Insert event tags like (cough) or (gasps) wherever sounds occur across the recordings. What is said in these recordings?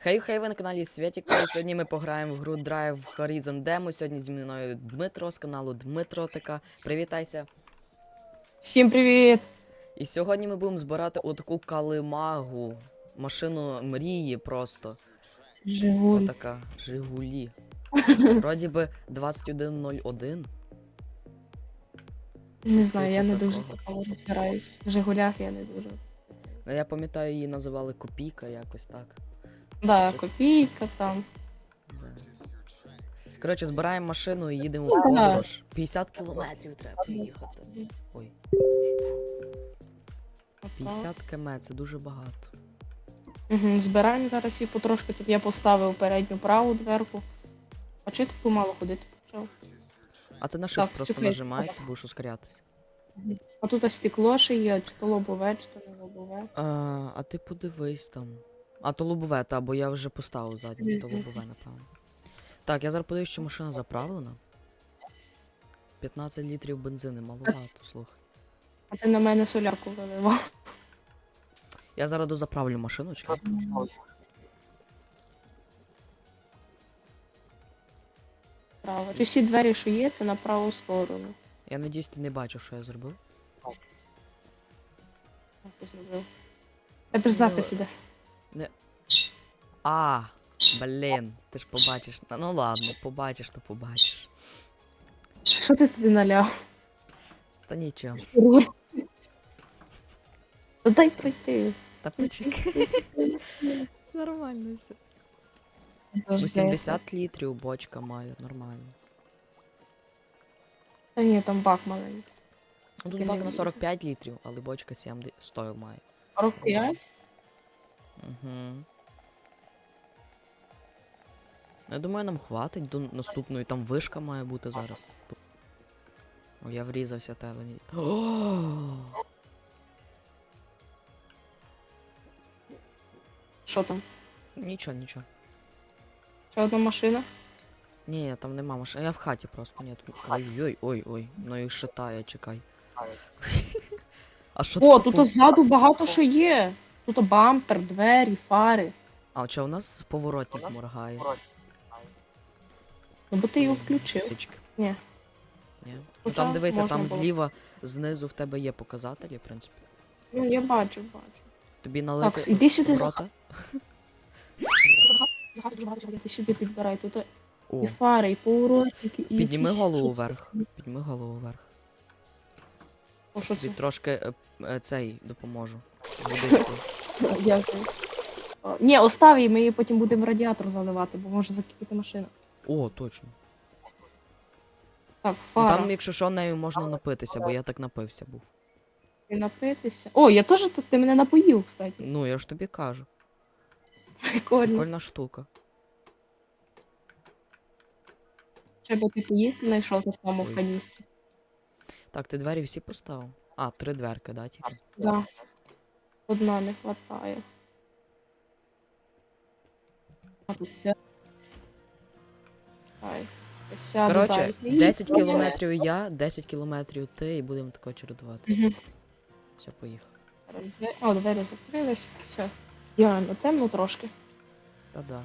Хей, хей, ви на каналі Святік. Сьогодні ми пограємо в гру Drive Horizon Demo. Сьогодні зі мною Дмитро з каналу Дмитро ТК. Привітайся. Всім привіт! І сьогодні ми будемо збирати отаку калимагу. Машину мрії просто. Жигуль. Отака. Жигулі. Вроді би 2101. Не знаю, я не Типу дуже такого. такого розбираюсь. В Жигулях я не дуже. Ну, Я пам'ятаю, її називали Копійка, якось так. Да, копійка там. Коротше, збираємо машину і їдемо в Ну, подорож. 50 кілометрів треба поїхати. Ой, 50 км, це дуже багато. Угу, збираємо зараз і потрошки. Тут я поставив передню праву дверку. А чи ти помало ходити почав? А ти на shift Так, просто слухай, нажимай, ти будеш ускорятися. А тут ось стекло ще є, чи то лобове, чи то не лобове. А, а ти подивись там. А то лобове, та, бо я вже поставив заднє, то лобове, напевно. Так, я зараз подивлюсь, що машина заправлена. 15 літрів бензину, маловато, слухай. А ти на мене солярку виливав. Я зараз дозаправлю машину, чекай. Право. Чи всі двері, що є, це на праву сторону. Я надіюсь, ти не бачив, що я зробив. Як ти зробив? Тепер запис іде. А, блін, ти ж побачиш. Ну ладно, побачиш, то побачиш. Що ти туди наляв? Та нічого. Та дай пройти. Та почекай. Нормально все. Ну, Дождешся. 70 літрів бочка має, нормально. Та ні, там бак маленький. Ну тут бак на 45 літрів, але бочка 70 100 має. 45? Угу. Я думаю, нам хватить до наступної. Там вишка має бути зараз. О, я врізався тебе. (gasps) Що там? Нічого, нічого. Ще одна машина? Ні, там нема машини. Я в хаті просто. Ні, тут... Ой-ой, ой, ой. Ну і шатає, чекай. (laughs) А що О, тут? тут ззаду багато що є. Тут бампер, двері, фари. А чи у нас поворотник моргає? Ну бо ти його включив. Ні. Ні. Ну там дивися, там було. зліва знизу в тебе є показателі, в принципі. Ну, я бачу, бачу. Тобі налити Так, іди сюди, рота. Ти сюди підбирай. Тут О, і фари, і поворотники, і. підніми голову вверх. Підніми голову вверх. О, що це? Тобі трошки е, е, цей допоможу. (laughs) (laughs) Дякую. О, Ні, остав її, ми її потім будемо в радіатор заливати, бо може закипіти машина. О, точно. Так, Ну, фара. Там, якщо що, нею можна напитися, бо я так напився був. І напитися. О, я теж тут ти мене напоїв, кстати. Ну, я ж тобі кажу. Прикольно. Прикольна штука. Треба ти поїсти знайшов так само Ой. каністрі. Так, ти двері всі поставив? А, три дверки, да, тільки? Да. Одна не хватає. А тут ця. Ай. я Сяду Коротше, 10 кілометрів я, 10 кілометрів ти, і будемо тако чередуватися. Мгм. Все, поїхав. О, двері закрились. Все. Реально, темно трошки. Та-да.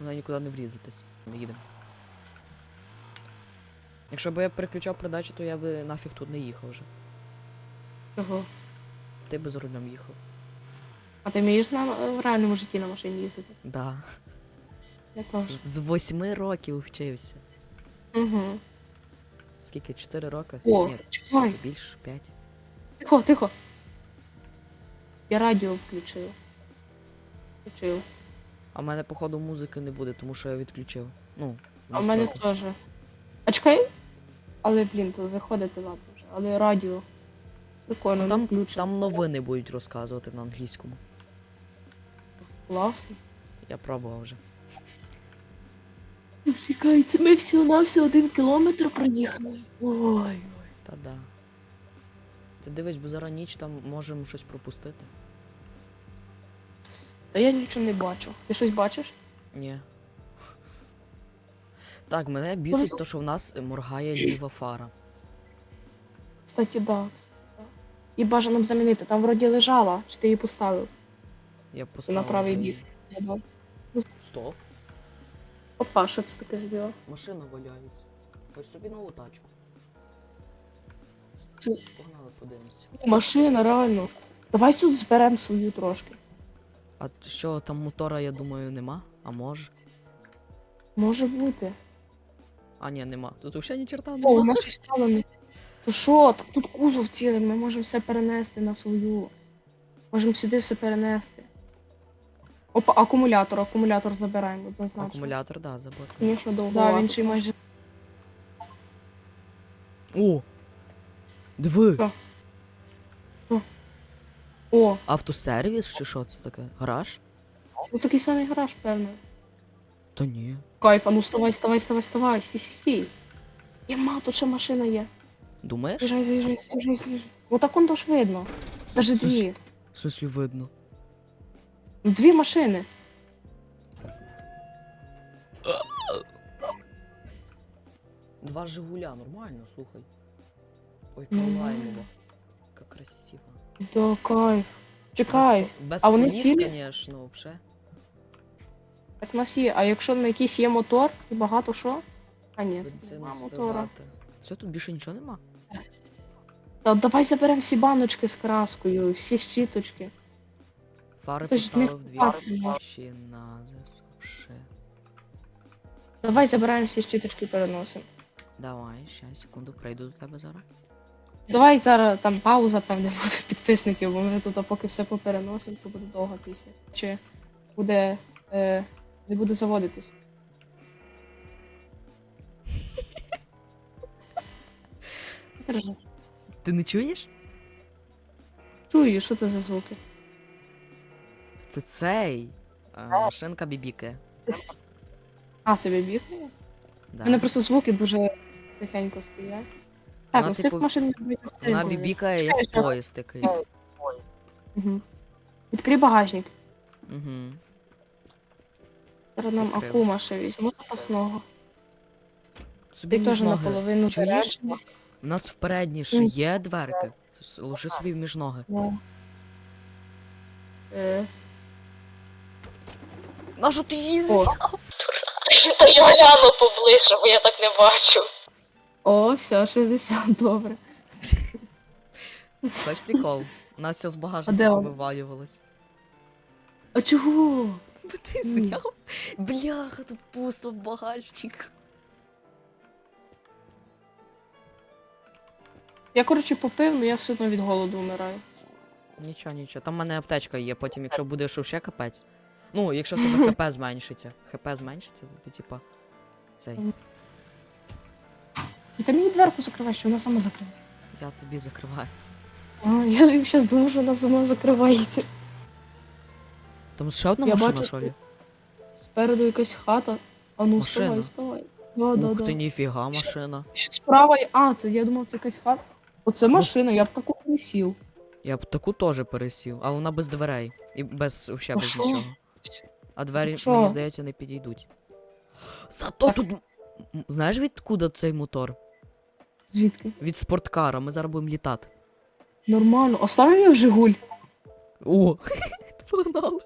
Вона нікуди не врізатись. Не їдемо. Якщо б я переключав передачу, то я би нафіг тут не їхав вже. Чого? Ти би за рулем їхав. А ти вмієш на в реальному житті на машині їздити? Да. Я теж. З восьми років вчився. Угу. Скільки? Чотири роки? О, Ні, чекай. більше, п'ять. Тихо, тихо. Я радіо включила. Включила. А в мене, походу, музики не буде, тому що я відключив. Ну, А в мене настройки. теж. А чекай. Але, блін, то виходити ладно вже. Але радіо. Прикольно, Ну, там, там, включено. там новини будуть розказувати на англійському. Класно. Я пробував вже. Чекай, це ми всього на всього один кілометр проїхали. Ой. Та да. Ти дивись, бо зараз ніч там можемо щось пропустити. Та я нічого не бачу. Ти щось бачиш? Ні. Так, мене бісить то, що в нас моргає ліва фара. Кстати, да. І бажано б замінити. Там вроді лежала, чи ти її поставив? Я поставив. правий вже бік. Стоп. Опа, що це таке зробило? Машина валяється. Хоч собі нову тачку. Це- Погнали, подивимося. Машина, реально. Давай тут зберемо свою трошки. А що, там мотора, я думаю, нема? А може? Може бути. А, ні, нема. Тут взагалі ні черта О, нема. наші стали. То що, так тут кузов цілий, ми можемо все перенести на свою. Можемо сюди все перенести. Опа, акумулятор, акумулятор забираємо однозначно. Акумулятор, да, забот. Звісно, довго. Да, він ще й майже. О! Диви! Що? О, Автосервіс чи що це таке? Гараж? ну такий самий гараж, певно. Та ні. Кайф, а ну вставай, вставай, вставай, вставай, стій, стій, стій. Єма, тут ще машина є. Думаєш? З'їжджай, з'їжджай, з'їжджай, з'їжджай. Ну так он то ж видно. Даже ж- дві. В смысле видно. Ну, Дві машини. Два Жигуля, нормально, слухай. Ой, Нормально. Калаймова. Как красиво. Да, кайф. Чекай. Без, без а вони коліс, цілі? конечно, вообще. Так у нас є. А якщо на якийсь є мотор і багато що? А ні, Бензину нема мотора. Все, тут більше нічого нема. Та давай заберемо всі баночки з краскою, всі щіточки. Фари Ти ж не поставив дві. Ще назис, вообще. Давай забираємо всі щіточки переносимо. Давай, ще секунду, прийду до тебе зараз. Давай зараз там пауза, певне, (laughs) буде підписників, бо ми тут поки все попереносимо, то буде довга пісня. Чи буде. Е, не буде заводитись. Держи. Ти не чуєш? Чую, що це за звуки? Це цей. А, машинка бібікає. А, це бігає? У Да. мене просто звуки дуже тихенько стоять. Так, Вона, ось цих типу, машин не Вона бібікає як що? поїзд якийсь. Мгм. Відкрий багажник. Угу. Зараз нам Відкрив. акума ще візьму запасного. Собі Ти теж ноги. наполовину Чуєш? У нас впередні ж Мгм. є дверки. С- Ложи собі між ноги. Ну. Е, На що ти її зняв? (laughs) Та я гляну поближче, бо я так не бачу. О, все, 60, добре. Бач прикол. У нас все з А де багажника он? вивалювалось. А чого? Бо ти зняв? Бляха, тут пусто в багажник. Я, коротше, попив, але я все одно від голоду вмираю. Нічого, нічого. Там в мене аптечка є, потім, якщо буде що ще капець. Ну, якщо тебе (laughs) ХП зменшиться. ХП зменшиться, то типа. Цей. Ти там мені дверку закриваєш, що вона сама закриє. Я тобі закриваю. А, я ж зараз думаю, що вона сама закривається. Там ще одна Я машина, бачу, що ли? Спереду якась хата. А ну, Машина. вставай, вставай. Да, да, Ух да. ти, ніфіга машина. Ще Справа є. А, це я думав, це якась хата. Оце машина, я б таку не сів. Я б таку теж пересів, але вона без дверей. І без вообще без що? нічого. А двері, Що? мені здається, не підійдуть. Зато Так. тут. Знаєш відкуда цей мотор? Звідки? Від спорткара, ми зараз будемо літати. Нормально. Оставив я в Жигуль. О! (laughs) Погнали.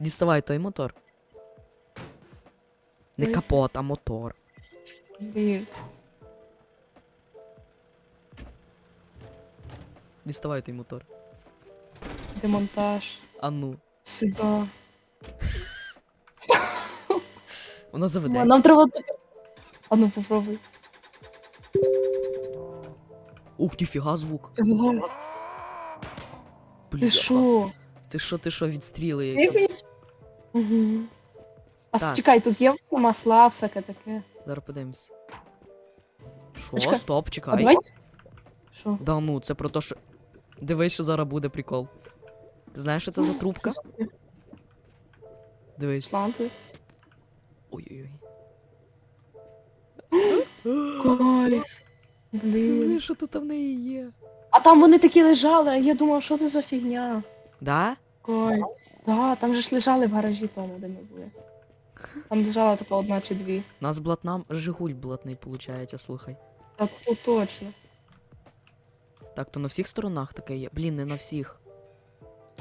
Діставай той мотор. Не капот, а мотор. Блін. Діставай той мотор. Демонтаж. А ну. Сюди. Вона заведеться. Нам треба. А ну попробуй. Ух, ніфіга звук. Вилазить. Ти що? Ти що, ти що, відстріли які? Угу. А Так. чекай, тут є масла, всяке таке. Зараз подивимось. Чекай. Стоп, А чекай. давайте. Що? Да ну, це про те, що. Дивись, що зараз буде прикол. Ти знаєш, що це за (gasps) трубка? Дивись. Шланти. Ой-ой-ой. Кайф. Блін. Що тут в неї є. А там вони такі лежали, а я думав, що це за фігня. Да? Кайф. Да, там же ж лежали в гаражі тому, де ми були. Там лежала така одна чи дві. У нас блатна Жигуль блатний, виходить, слухай. Так, то точно. Так, то на всіх сторонах таке є. Блін, не на всіх.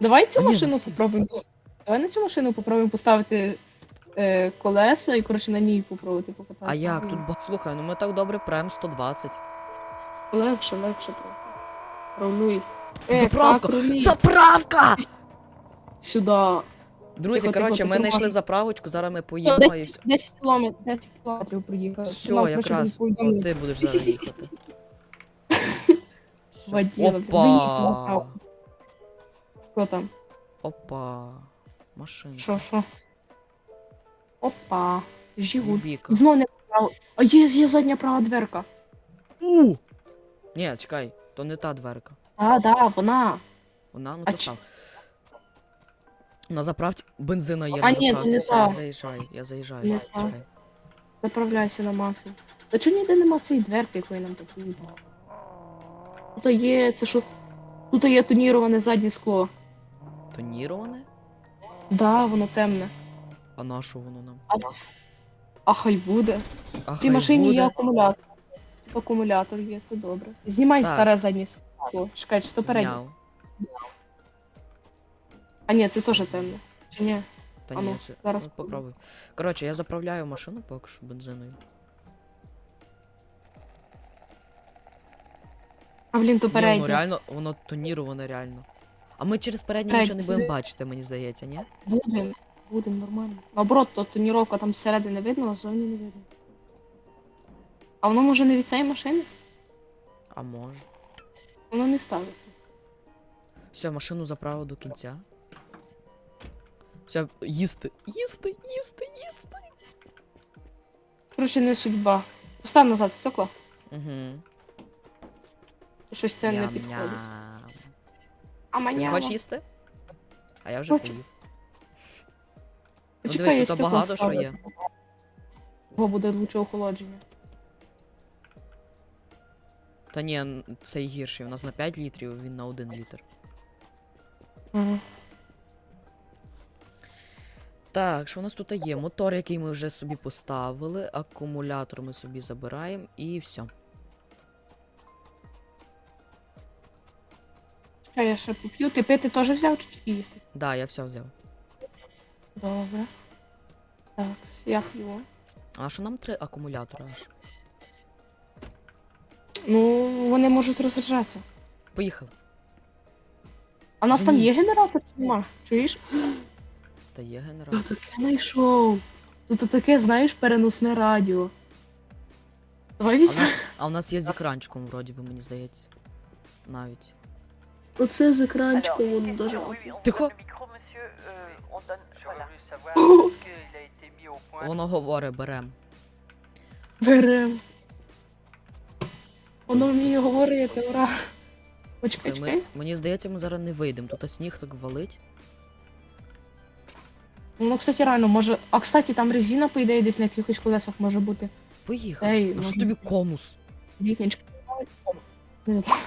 Давай цю А ні, машину ну попробуємо. пос- Давай на цю машину попробуємо поставити е, колеса і, коротше, на ній попробувати покататися. А як тут ба. Слухай, ну ми так добре прем 120. Легше, легше трохи. Рулюй. Е, Заправка! так. Заправка! Сюди. Друзі, Тихо, коротше, тихо, ми тихо, знайшли заправочку, зараз ми поїдемо і 10, все. 10 кілометрів, 10 кілометрів проїхали. Все, якраз. От ти будеш зараз їхати. (laughs) Всьо. Воділа, Опа! Що там? Опа. Машина. Що, що? Опа. Жигуль. Біка. Знов не право. А є, є задня права дверка. У! Ні, чекай, то не та дверка. А, да, вона. Вона, ну А то чи- сам. На заправці бензина є А, на ні, заправці. не все, та. я заїжджаю, я заїжджаю. Не та. Чекай. Заправляйся на максимум. Та чого ніде нема цієї дверки, якої нам потрібно? Тут є, це що? Тут є тоніроване заднє скло. Тоніроване? Да, воно темне. А на що воно нам? А, а хай буде. А В цій хай машині буде. є акумулятор. Акумулятор є, це добре. Знімай Так. старе заднє скло. Чекай, чи то переднє? Зняв. А ні, це теж темне. Чи ні? Та А ні, ну, це... зараз ну, попробуй. Коротше, я заправляю машину поки що бензиною. А блін, то Ні, воно переднє. реально, воно тоніроване реально. А ми через переднє Переднє нічого не будемо сиди. бачити, мені здається, ні? Будем, будем нормально. Наоборот, то тоніровка там зсередини видно, а ззовні не видно. А воно може не від цієї машини? А може. Воно не ставиться. Все, машину заправив до кінця. Все, їсти, їсти, їсти, їсти. Коротше, не судьба. Постав назад стекло. Угу. Щось це не підходить. А Ти маня. хочеш їсти? А я вже Хочу. поїв. Ну, Почекай, дивись, тут стекло багато що ставлю. є. Його буде лучше охолодження. Та ні, н- цей гірший. У нас на 5 літрів, він на 1 літр. Ага. Так, що у нас тут є? Мотор, який ми вже собі поставили, акумулятор ми собі забираємо і все. Чекай, я ще поп'ю. Ти пити теж взяв чи тільки їсти? Да, я все взяв. Добре. Так, я п'ю. А що нам три акумулятора аж? Ну, вони можуть розряджатися. Поїхали. А у нас там Ні. є генератор чи нема? Чуєш? Та є Я генератор. таке знайшов. Тут таке, знаєш, переносне радіо. Давай А в візьмемо. нас, а в нас є з екранчиком, вроді би, мені здається. Навіть. Оце з екранчиком воно дуже. oui, (laughs) Воно говорить, берем. Берем. Воно вміє говорити, ура. Почекай, Ми, чекай. мені здається, ми зараз не вийдемо. Тут сніг так валить. Ну, кстати, реально, може. А кстати, там резина, по ідеї, десь на якихось колесах може бути. Поїхали. Ей, ну що можна- тобі конус? Вікнічка. Не знаю.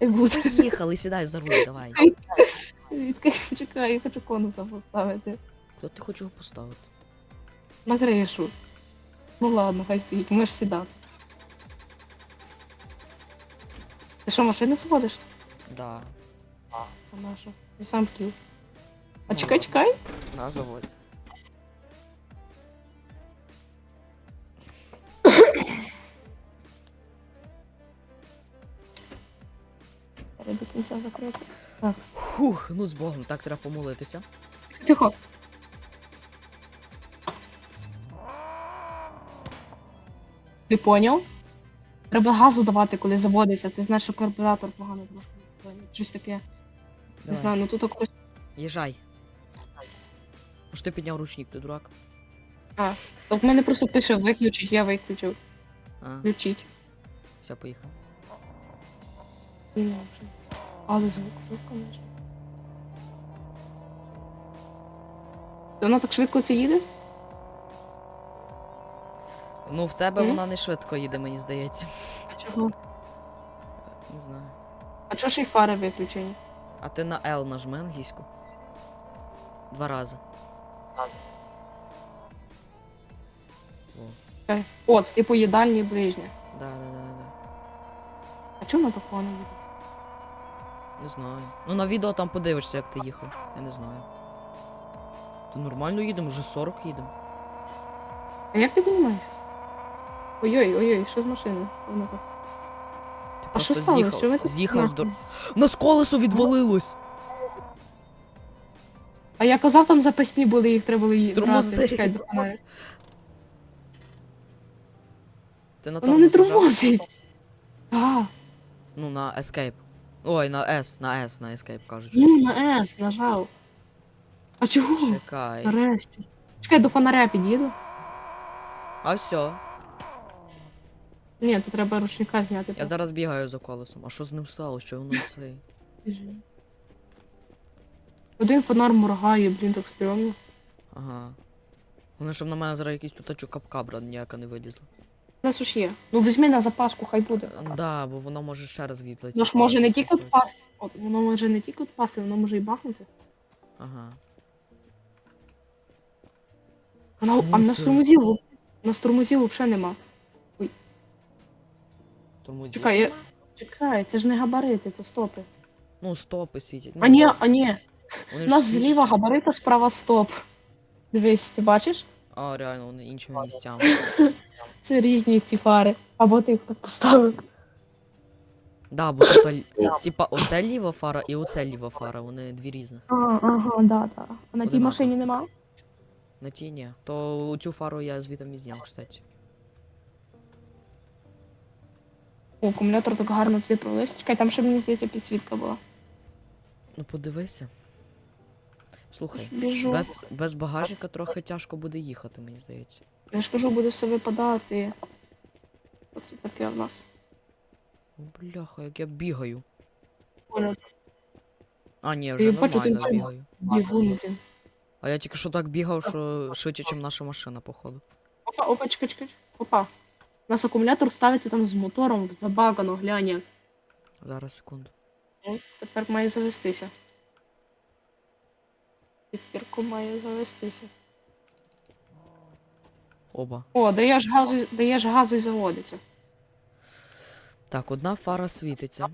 Як буде. Поїхали, сідай за руль, давай. Відкай, чекай, я хочу конуса поставити. Куди ти хочеш його поставити? На кришу. Ну ладно, хай стоїть, можеш сідати. Ти що, машину сводиш? Да. А на що? Я сам хотів. А Ну чекай, ладно. чекай. На заводь. Я до кінця закрити. Так. Фух, ну з Богом, так треба помолитися. Тихо. Ти поняв? Треба газу давати, коли заводиться. Це значить, що карбюратор погано трохи. Щось таке. Не Давай. знаю, ну тут якось. Їжджай. Може ти підняв ручник, ти дурак? А, то в мене просто пише виключить, я виключив. А, Включить. все, поїхав. Але звук тут, звісно. Вона так швидко це їде? Ну, в тебе Мгм. вона не швидко їде, мені здається. А чого? Не знаю. А чого ж і фари виключені? А ти на L нажми англійську. Два рази. О, Чекай. О, типу їдальні ближні. да, да, да, да, да. А чому вона так погано їде? Не знаю. Ну на відео там подивишся, як ти їхав. Я не знаю. То нормально їдемо, вже 40 їдемо. А як ти розумієш? Ой-ой, ой-ой, що з машиною? Воно так. Ти А що просто сталося? з'їхав, Що ви тут з'їхав з дор... Нас колесо відвалилось! А я казав, там запасні були, їх треба було її Тормози. брати. Чекай, до фонаря. Ти на Воно тому не зажав? тормозить. Так. Ну, на Escape. Ой, на S, на S, на Escape кажуть. Ну, на С нажав. А чого? Чекай. Нарешті. Чекай, до фонаря під'їду. А все. Ні, то треба ручника зняти. Я зараз бігаю за колесом. А що з ним стало? Що воно цей? Біжи. Один фонар моргає, блін, так стрьомно. Ага. Вони щоб на мене зараз якийсь тут чукапкабра ніяка не вилізла. У нас уж є. Ну візьми на запаску, хай буде. Да, бо воно може ще раз відлетіти. Воно ж може не тільки впасти. От, воно може не тільки впасти, воно може і бахнути. Ага. Воно, а на це? на штурмозів взагалі нема. Тормозів Чекай, я- Чекай, це ж не габарити, це стопи. Ну, стопи світять. Ну, А ні, а ні. вони У ж нас світять. зліва габарита, справа стоп. Дивись, ти бачиш? А, реально, вони іншими місцями. (laughs) Це різні ці фари. Або ти їх так поставив. Да, бо (laughs) типа, оце ліва фара і оце ліва фара, вони дві різних. А, ага, да, да. А на тій Одинаково. машині нема? На ті ні. То цю фару я звітом і зняв, кстати. О, акумулятор так гарно туди провівся. Чекай, там ще мені здається підсвітка була. Ну подивися. Слухай, Біжу. без, без багажника трохи тяжко буде їхати, мені здається. Я ж кажу, буде все випадати. Що це таке в нас? Бляха, як я бігаю. А, ні, Я вже бачу, нормально бігаю. бігун, блін. А я тільки що так бігав, що швидше, ніж наша машина, походу. Опа, опа, чекай, чекай. Опа. У нас акумулятор ставиться там з мотором, забагано, глянь. Зараз, секунду. Ну, Тепер має завестися. Підпірку має завестися. Оба. О, даєш газу, даєш газу і заводиться. Так, одна фара світиться.